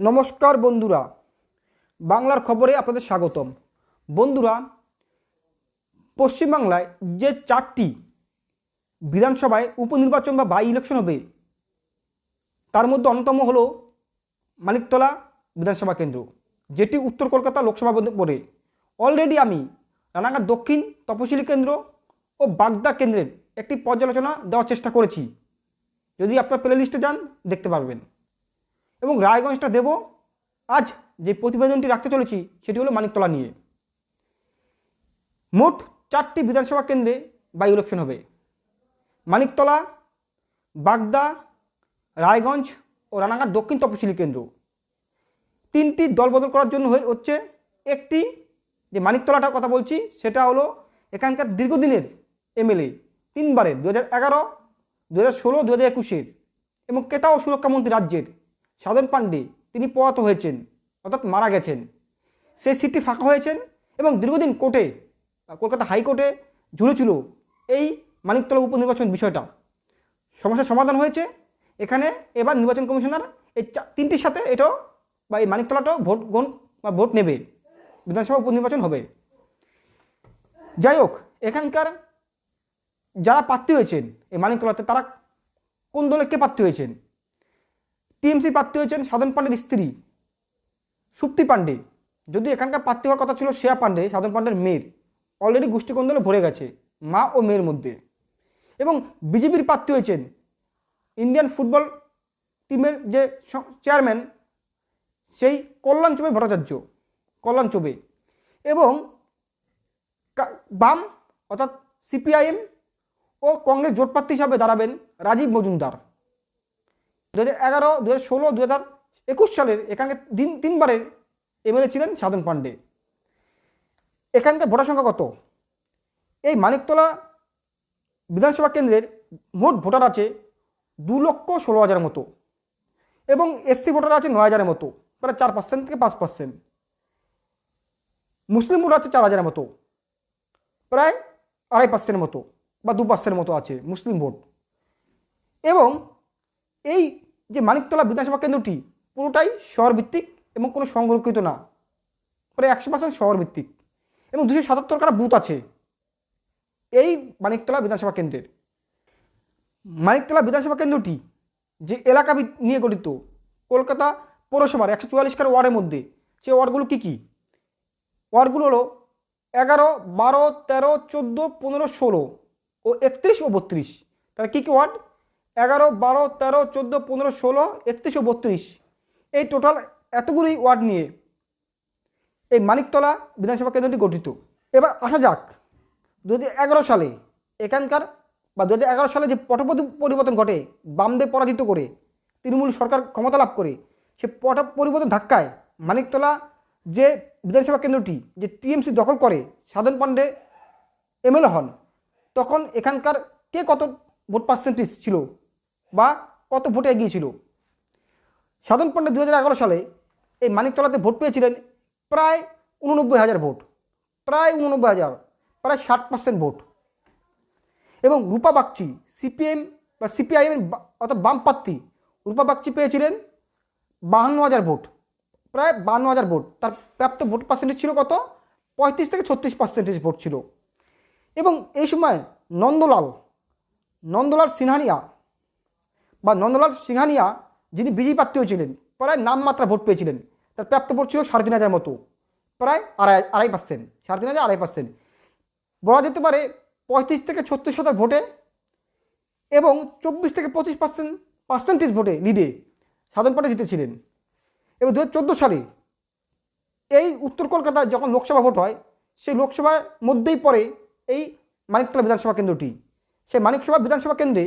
নমস্কার বন্ধুরা, বাংলার খবরে আপনাদের স্বাগতম। বন্ধুরা, পশ্চিমবাংলায় যে চারটি বিধানসভায় উপনির্বাচন বা বাই ইলেকশন হবে, তার মধ্যে অন্যতম হলো মানিকতলা বিধানসভা কেন্দ্র, যেটি উত্তর কলকাতা লোকসভা পড়ে অলরেডি আমি রানাঘাট দক্ষিণ তপশিলি কেন্দ্র ও বাগদা কেন্দ্রের একটি পর্যালোচনা দেওয়ার চেষ্টা করেছি। যদি আপনার প্লে লিস্টে যান, দেখতে পারবেন। এবং রায়গঞ্জটা দেব। আজ যে প্রতিবেদনটি রাখতে চলেছি, সেটি হলো মানিকতলা নিয়ে। মোট চারটি বিধানসভা কেন্দ্রে বাই ইলেকশন হবে। মানিকতলা, বাগদা, রায়গঞ্জ ও রানাঘাট দক্ষিণ তপশিলি কেন্দ্র। তিনটি দল বদল করার জন্য হয়ে হচ্ছে একটি যে মানিকতলাটার কথা বলছি, সেটা হলো এখানকার দীর্ঘদিনের এমএলএ তিনবারের দু হাজার এগারো দু হাজার ষোলো দু হাজার একুশের এবং ক্রেতা ও সুরক্ষামন্ত্রী রাজ্যের। সাধন পাণ্ডে, তিনি প্রয়াত হয়েছেন, অর্থাৎ মারা গেছেন। সেই সিটটি ফাঁকা হয়েছেন এবং দীর্ঘদিন কোর্টে, কলকাতা হাইকোর্টে ঝুলেছিল এই মানিকতলা উপনির্বাচন বিষয়টা। সমস্যার সমাধান হয়েছে। এখানে এবার নির্বাচন কমিশনার এই তিনটির সাথে এটাও বা এই মানিকতলাটাও ভোট গ্রহণ বা ভোট নেবে। বিধানসভা উপনির্বাচন হবে। যাই হোক এখানকার যারা প্রার্থী হয়েছেন এই মানিকতলাতে, তারা কোন দলে কে প্রার্থী হয়েছেন? টিএমসি প্রার্থী হয়েছেন সাধন পাণ্ডের স্ত্রী, সুপ্তি পাণ্ডে। যদি এখানকার প্রার্থী হওয়ার কথা ছিল শ্রেয়া পাণ্ডে, সাধন পাণ্ডের মেয়ের। অলরেডি গোষ্ঠী কোন্দলে ভরে গেছে, মা ও মেয়ের মধ্যে। এবং বিজেপির প্রার্থী হয়েছেন ইন্ডিয়ান ফুটবল টিমের যে চেয়ারম্যান, সেই কল্যাণ চবে ভট্টাচার্য, কল্যাণ চবে। এবং বাম, অর্থাৎ সিপিআইএম ও কংগ্রেস জোট প্রার্থী হিসাবে দাঁড়াবেন রাজীব মজুমদার। দু হাজার এগারো দু হাজার ষোলো দু হাজার একুশ সালের এখানকার দিন তিনবারের এমএলএ ছিলেন সাধন পাণ্ডে। এখানকার ভোটার সংখ্যা কত? এই মানিকতলা বিধানসভা কেন্দ্রের মোট ভোটার আছে দু লক্ষ ষোলো হাজার মতো এবং এসসি ভোটার আছে নয় হাজারের মতো প্রায় চার পার্সেন্ট থেকে পাঁচ পার্সেন্ট মুসলিম ভোটার আছে চার হাজারের মতো, প্রায় আড়াই পার্সেন্টের মতো বা দু পার্সেন্টের মতো আছে মুসলিম ভোট। এবং এই যে মানিকতলা বিধানসভা কেন্দ্রটি পুরোটাই শহরভিত্তিক এবং কোনো সংরক্ষিত না। প্রায় একশো পার্সেন্ট শহরভিত্তিক এবং দুশো সাতাত্তর কাটা বুথ আছে। এই মানিকতলা বিধানসভা কেন্দ্রের। মানিকতলা বিধানসভা কেন্দ্রটি যে এলাকা নিয়ে গঠিত, কলকাতা পৌরসভার একশো চুয়াল্লিশ কার ওয়ার্ডের মধ্যে, সে ওয়ার্ডগুলো কী কী? ওয়ার্ডগুলো হলো এগারো, বারো, তেরো, চোদ্দ, পনেরো, ষোলো ও একত্রিশ ও বত্রিশ। তাহলে কী কী ওয়ার্ড? এগারো, বারো, তেরো, চোদ্দ, পনেরো, ষোলো, একত্রিশ ও বত্রিশ। এই টোটাল এতগুলি ওয়ার্ড নিয়ে এই মানিকতলা বিধানসভা কেন্দ্রটি গঠিত। এবার আসা যাক দু সালে এখানকার বা দু সালে যে পট পরিবর্তন ঘটে বামদেব পরাজিত করে, তৃণমূল সরকার ক্ষমতা লাভ করে, সে পট পরিবর্তন ধাক্কায় মানিকতলা যে বিধানসভা কেন্দ্রটি, যে টিএমসি দখল করে, সাধন পাণ্ডে এমএলএ হন, তখন এখানকার কে কত ভোট পার্সেন্টেজ ছিল? বা কত ভোটে এগিয়েছিল? সাধন পণ্ডে দু হাজার এগারো সালে এই মানিকতলাতে ভোট পেয়েছিলেন প্রায় উননব্বই হাজার ভোট। প্রায় উননব্বই হাজার, প্রায় ষাট পার্সেন্ট ভোট। এবং রূপা বাগচি, সিপিএম বা সিপিআইএম অর্থাৎ বাম রূপা বাগচি পেয়েছিলেন বাহান্ন হাজার ভোট। প্রায় বাহান্ন হাজার ভোট। তার প্রাপ্ত ভোট পার্সেন্টেজ ছিল কত? পঁয়ত্রিশ থেকে ছত্রিশ পার্সেন্টেজ ভোট ছিল। এবং এই সময় নন্দলাল নন্দলাল সিনহানিয়া বা নন্দলাল সিংহানিয়া যিনি বিজেপি প্রার্থী হয়েছিলেন, প্রায় নামমাত্রা ভোট পেয়েছিলেন, তার প্রাপ্ত ভোট ছিল সাড়ে তিন হাজার মতো, প্রায় আড়াই আড়াই পার্সেন্ট সাড়ে তিন হাজার আড়াই পার্সেন্ট বলা যেতে পারে পঁয়ত্রিশ থেকে ছত্রিশ হাজার ভোটে এবং চব্বিশ থেকে পঁচিশ পার্সেন্ট পার্সেন্টেজ ভোটে লিডে সাধন পাটে জিতেছিলেন। এবং দু হাজার চোদ্দ সালে এই উত্তর কলকাতায় যখন লোকসভা ভোট হয়, সেই লোকসভার মধ্যেই পড়ে এই মানিকতলা বিধানসভা কেন্দ্রটি। সেই মানিকসভা বিধানসভা কেন্দ্রে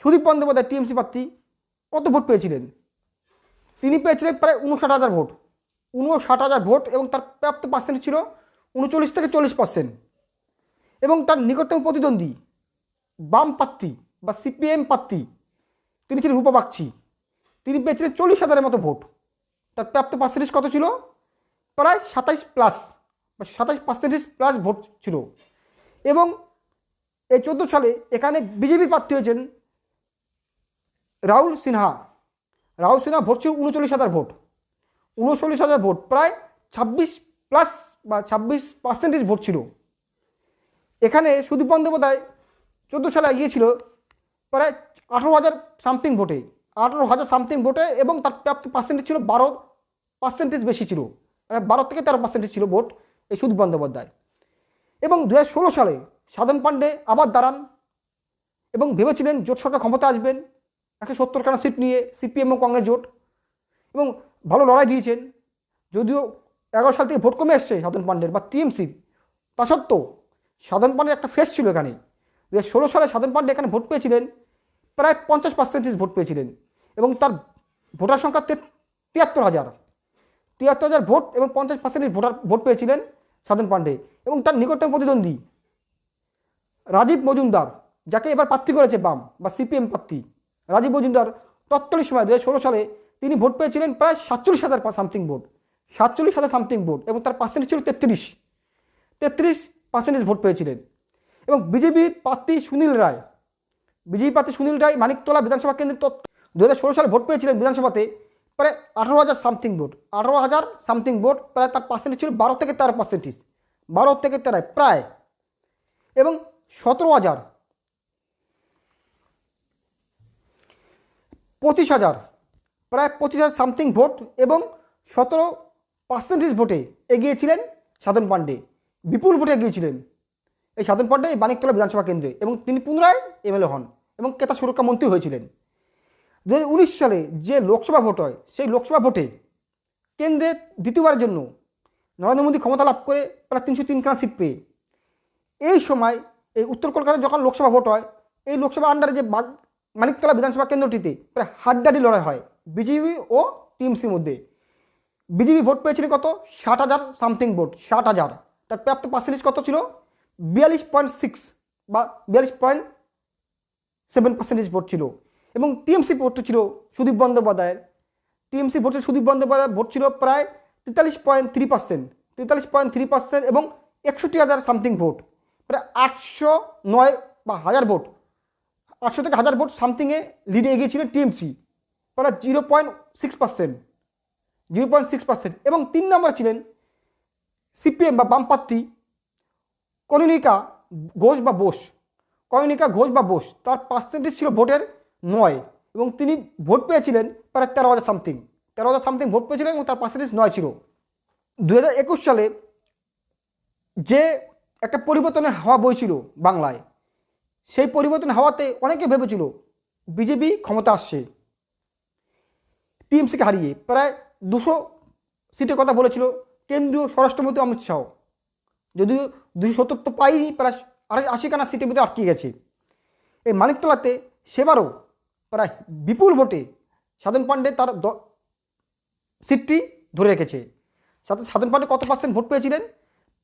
সুদীপ বন্দ্যোপাধ্যায়, টিএমসি প্রার্থী, কত ভোট পেয়েছিলেন? তিনি পেয়েছিলেন প্রায় উনষাট হাজার ভোট। উনষাট হাজার ভোট এবং তার প্রাপ্ত পার্সেন্ট ছিল উনচল্লিশ থেকে চল্লিশ পার্সেন্ট এবং তার নিকটতম প্রতিদ্বন্দ্বী, বাম প্রার্থী বা সিপিএম প্রার্থী, তিনি ছিলেন রূপা বাগচি। তিনি পেয়েছিলেন চল্লিশ হাজারের মতো ভোট। তার প্রাপ্ত পার্সেন্টেজ কত ছিল? প্রায় সাতাইশ প্লাস বা সাতাইশ পার্সেন্টেজ প্লাস ভোট ছিল। এবং এই চোদ্দ সালে এখানে বিজেপি প্রার্থী হয়েছেন রাহুল সিনহা রাহুল সিনহা ভোট ছিল উনচল্লিশ হাজার ভোট। উনচল্লিশ হাজার ভোট, প্রায় ছাব্বিশ প্লাস বা ছাব্বিশ পার্সেন্টেজ ভোট ছিল। এখানে সুদীপ বন্দ্যোপাধ্যায় চোদ্দ সালে এগিয়েছিল প্রায় আঠারো হাজার সামথিং ভোটে। আঠারো হাজার সামথিং ভোটে এবং তার প্রাপ্ত পার্সেন্টেজ ছিল বারো পার্সেন্টেজ বেশি ছিল। মানে বারো থেকে তেরো পার্সেন্টেজ ছিল ভোট এই সুদীপ বন্দ্যোপাধ্যায়। এবং দু হাজার ষোলো সালে সাধন পাণ্ডে আবার দাঁড়ান এবং ভেবেছিলেন জোট সরকার ক্ষমতা আসবেন। একশো সত্তর খানা সিট নিয়ে সিপিএম ও কংগ্রেস জোট। এবং ভালো লড়াই দিয়েছেন। যদিও এগারো সাল থেকে ভোট কমে এসছে সাধন পাণ্ডের বা টিএমসি তা সত্ত্বেও সাধন পাণ্ডের একটা ফেস ছিল এখানে। দু ষোলো সালে সাধন পাণ্ডে এখানে ভোট পেয়েছিলেন। প্রায় পঞ্চাশ পার্সেন্টেজ ভোট পেয়েছিলেন। এবং তার ভোটার সংখ্যা তিয়াত্তর হাজার। তিয়াত্তর হাজার ভোট এবং পঞ্চাশ পার্সেন্টেজ ভোটার ভোট পেয়েছিলেন সাধন পাণ্ডে। এবং তার নিকটতম প্রতিদ্বন্দ্বী রাজীব মজুমদার, যাকে এবার প্রার্থী করেছে বাম বা সিপিএম প্রার্থী। রাজীব মজুমদার তৎকালীন সময় দু সালে তিনি ভোট পেয়েছিলেন প্রায় সাতচল্লিশ হাজার সামথিং ভোট সাতচল্লিশ হাজার সামথিং ভোট এবং তার পার্সেন্টেজ ছিল তেত্রিশ। তেত্রিশ পার্সেন্টেজ ভোট পেয়েছিলেন। এবং বিজেপির প্রার্থী সুনীল রায়, বিজেপি প্রার্থী সুনীল রায় মানিকতলা বিধানসভা কেন্দ্রে দু হাজার ষোলো সালে ভোট পেয়েছিলেন বিধানসভাতে প্রায় আঠারো হাজার সামথিং ভোট আঠারো হাজার সামথিং ভোট প্রায় তার পার্সেন্টেজ ছিল বারো থেকে তেরো পার্সেন্টেজ বারো থেকে তেরো, প্রায়। এবং সতেরো হাজার পঁচিশ হাজার, প্রায় পঁচিশ হাজার সামথিং ভোট এবং সতেরো পার্সেন্টেজ ভোটে এগিয়েছিলেন সাধন পাণ্ডে। বিপুল ভোটে এগিয়েছিলেন এই সাধন পাণ্ডে এই বানিকতলা বিধানসভা কেন্দ্রে এবং তিনি পুনরায় এমএলএ হন এবং ক্রেতা সুরক্ষা মন্ত্রী হয়েছিলেন। দু সালে যে লোকসভা ভোট হয়, সেই লোকসভা ভোটে কেন্দ্রে দ্বিতীয়বারের জন্য নরেন্দ্র মোদী ক্ষমতা লাভ করে প্রায় তিনশো তিনখানা সিট পেয়ে। এই সময় এই উত্তর কলকাতায় যখন লোকসভা ভোট হয়, এই লোকসভা আন্ডারে যে বাগ মানিকতলা বিধানসভা কেন্দ্রটিতে প্রায় হাড্ডাডি লড়াই হয়। বিজেপি ও টিএমসির মধ্যে। বিজেপি ভোট পেয়েছিল কত? ষাট হাজার সামথিং ভোট, ষাট হাজার। তার প্রাপ্ত পার্সেন্টেজ কত ছিল? বিয়াল্লিশ পয়েন্ট সিক্স বা বিয়াল্লিশ পয়েন্ট সেভেন পার্সেন্টেজ ভোট ছিল। এবং টিএমসি ভোট ছিল সুদীপ বন্দ্যোপাধ্যায়ের। টিএমসি ভোটে সুদীপ বন্দ্যোপাধ্যায় ভোট ছিল প্রায় তেতাল্লিশ পয়েন্ট থ্রি পার্সেন্ট তেতাল্লিশ পয়েন্ট থ্রি পার্সেন্ট এবং একষট্টি হাজার সামথিং ভোট, প্রায় আটশো নয় বা হাজার ভোট। আটশো থেকে হাজার ভোট সামথিংয়ে লিডে এগিয়েছিলেন টিএমসি প্রায় zero point six percent zero point six percent এবং তিন নম্বর ছিলেন সিপিএম বা বামপ্রার্থী কনিনিকা ঘোষ বা বোস। কনিনিকা ঘোষ বা বোস, তার পার্সেন্টেজ ছিল ভোটের নয় এবং তিনি ভোট পেয়েছিলেন প্রায় তেরো হাজার সামথিং। তেরো হাজার সামথিং ভোট পেয়েছিলেন এবং তার পার্সেন্টেজ নয় ছিল। দু হাজার একুশ সালে যে একটা পরিবর্তনের হাওয়া বইছিল বাংলায় সেই পরিবর্তন হওয়াতে অনেকে ভেবেছিল বিজেপি ক্ষমতা আসছে। টিএমসিকে হারিয়ে প্রায় দুশো সিটের কথা বলেছিল কেন্দ্রীয় স্বরাষ্ট্রমন্ত্রী অমিত শাহ। যদিও দুশো সত্তর তো পাইনি, প্রায় আড়াই, আশিখানা সিটের মধ্যে আটকে গেছে। এই মানিকতলাতে সেবারও প্রায় বিপুল ভোটে সাধন পাণ্ডে তার দ সিটটি ধরে রেখেছে। সাধন পাণ্ডে কত পার্সেন্ট ভোট পেয়েছিলেন?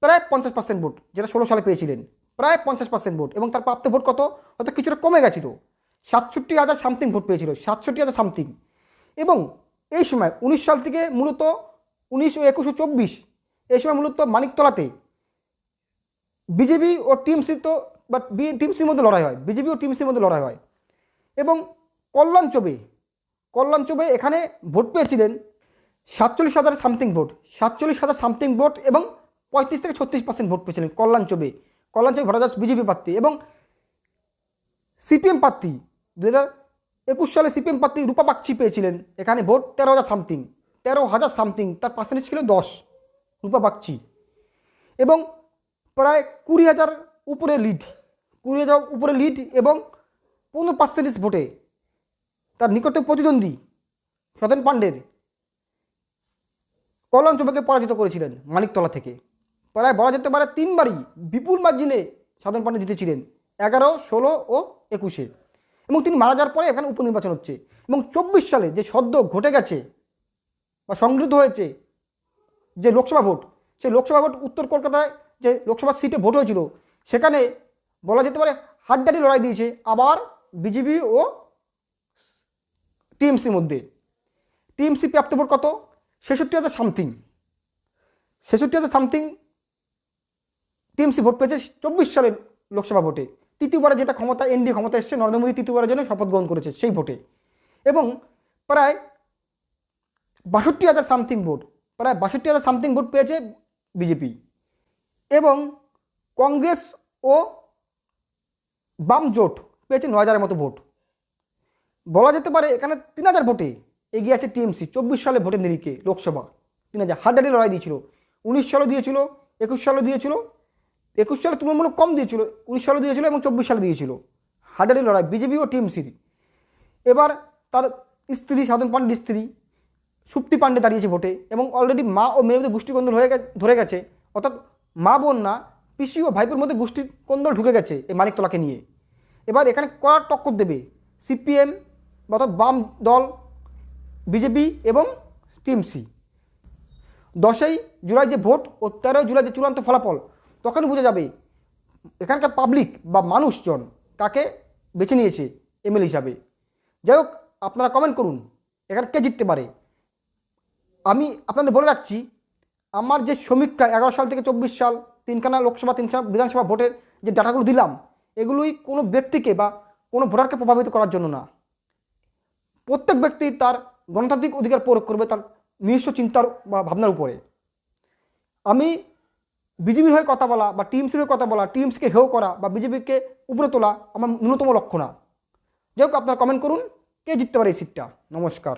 প্রায় পঞ্চাশ পার্সেন্ট ভোট, যেটা ষোলো সালে পেয়েছিলেন। প্রায় পঞ্চাশ পার্সেন্ট ভোট এবং তার প্রাপ্ত ভোট কত? হয়তো কিছুটা কমে গেছিল। সাতষট্টি হাজার সামথিং ভোট পেয়েছিল, সাতষট্টি হাজার সামথিং এবং এই সময় উনিশ সাল থেকে মূলত উনিশ ও একুশ চব্বিশ, এই সময় মূলত মানিকতলাতে বিজেপি ও টিএমসি তো, বি টিএমসির মধ্যে লড়াই হয়, বিজেপি ও টিএমসির মধ্যে লড়াই হয়। এবং কল্যাণ চবে কল্যাণ চবে এখানে ভোট পেয়েছিলেন সাতচল্লিশ হাজার সামথিং ভোট, সাতচল্লিশ হাজার সামথিং ভোট এবং পঁয়ত্রিশ থেকে ছত্রিশ পার্সেন্ট ভোট পেয়েছিলেন কল্যাণ চবে। কল্যাণ যাচ্ছে বিজেপি প্রার্থী এবং সিপিএম প্রার্থী দু একুশ সালে সিপিএম প্রার্থী রূপা বাগচি পেয়েছিলেন। এখানে ভোট তেরো হাজার সামথিং তেরো হাজার সামথিং তার পার্সেন্টেজ ছিল দশ, রূপা বাগচি। এবং প্রায় কুড়ি হাজার উপরে লিড কুড়ি হাজার উপরে লিড এবং পনেরো পার্সেন্টেজ ভোটে তার নিকটে প্রতিদ্বন্দ্বী সতেন পাণ্ডের কল্যাণ চোপাকে পরাজিত করেছিলেন মানিকতলা থেকে। প্রায় বলা যেতে পারে তিনবারই বিপুল মার্জিনে সাধারণ পাণ্ডে জিতেছিলেন, এগারো, ষোলো ও একুশে। এবং তিনি মারা যাওয়ার পরে এখানে উপনির্বাচন হচ্ছে। এবং চব্বিশ সালে যে সদ্য ঘটে গেছে বা সংগৃহীত হয়েছে যে লোকসভা ভোট, সেই লোকসভা ভোট উত্তর কলকাতায় যে লোকসভা সিটে ভোট হয়েছিল, সেখানে বলা যেতে পারে হাড্ডাডি লড়াই দিয়েছে আবার বিজেপি ও টিএমসির মধ্যে। টিএমসি প্রাপ্ত ভোট কত? ছেষট্টি হাজার সামথিং ছেষট্টি হাজার সামথিং টিএমসি ভোট পেয়েছে চব্বিশ সালের লোকসভা ভোটে। তৃতীয়বারে যেটা ক্ষমতা, এনডিএ ক্ষমতা এসছে, নরেন্দ্র মোদী তৃতীয়বারের জন্য শপথ গ্রহণ করেছে সেই ভোটে। এবং প্রায় বাষট্টি হাজার সামথিং ভোট, প্রায় বাষট্টি হাজার সামথিং ভোট পেয়েছে বিজেপি। এবং কংগ্রেস ও বাম জোট পেয়েছে ন হাজারের মতো ভোট। বলা যেতে পারে এখানে তিন হাজার ভোটে এগিয়ে আছে টিএমসি, চব্বিশ সালে ভোটের নিরিখে লোকসভা। তিন হাজার হাড্ডাডি লড়াই দিয়েছিল, উনিশ সালে দিয়েছিল, একুশ সালে দিয়েছিল একুশ সালে তুলনামূলক কম দিয়েছিল, উনিশ সালে দিয়েছিল এবং চব্বিশ সালে দিয়েছিল। হাড্ডাডি লড়াই, বিজেপি ও টিএমসির এবার তার স্ত্রী, সাধন পাণ্ডের স্ত্রী, সুপ্তি পাণ্ডে দাঁড়িয়েছে ভোটে এবং অলরেডি মা ও মেয়ের মধ্যে গোষ্ঠী কোন্দল হয়ে ধরে গেছে। অর্থাৎ মা, বোন না, পিসি ও ভাইপোর মধ্যে গোষ্ঠী কোন্দল ঢুকে গেছে এই মানিকতলাকে নিয়ে। এবার এখানে কড়া টক্কর দেবে সিপিএম অর্থাৎ বাম দল, বিজেপি এবং টিএমসি দশই জুলাই যে ভোট ও তেরোই জুলাই যে চূড়ান্ত ফলাফল তখন বোঝা যাবে এখানকার পাবলিক বা মানুষজন কাকে বেছে নিয়েছে এমএলএ হিসাবে। যাই হোক, আপনারা কমেন্ট করুন, এখানে কে জিততে পারে। আমি আপনাদের বলে রাখছি, আমার যে সমীক্ষা এগারো সাল থেকে চব্বিশ সাল, তিনখানা লোকসভা, তিনখানা বিধানসভা ভোটের যে ডাটাগুলো দিলাম, এগুলোই কোনো ব্যক্তিকে বা কোনো ভোটারকে প্রভাবিত করার জন্য না। প্রত্যেক ব্যক্তি তার গণতান্ত্রিক অধিকার প্রয়োগ করবে তার নিজস্ব চিন্তার বা ভাবনার উপরে। আমি বিজেপির হয়ে কথা বলা বা টিএমসির হয়ে কথা বলা, টিএমসিকে হেও করা বা বিজেপিকে উপরে তোলা আমার ন্যূনতম লক্ষ্য না। যাই হোক, আপনারা কমেন্ট করুন, কে জিততে পারে এই সিটটা নমস্কার।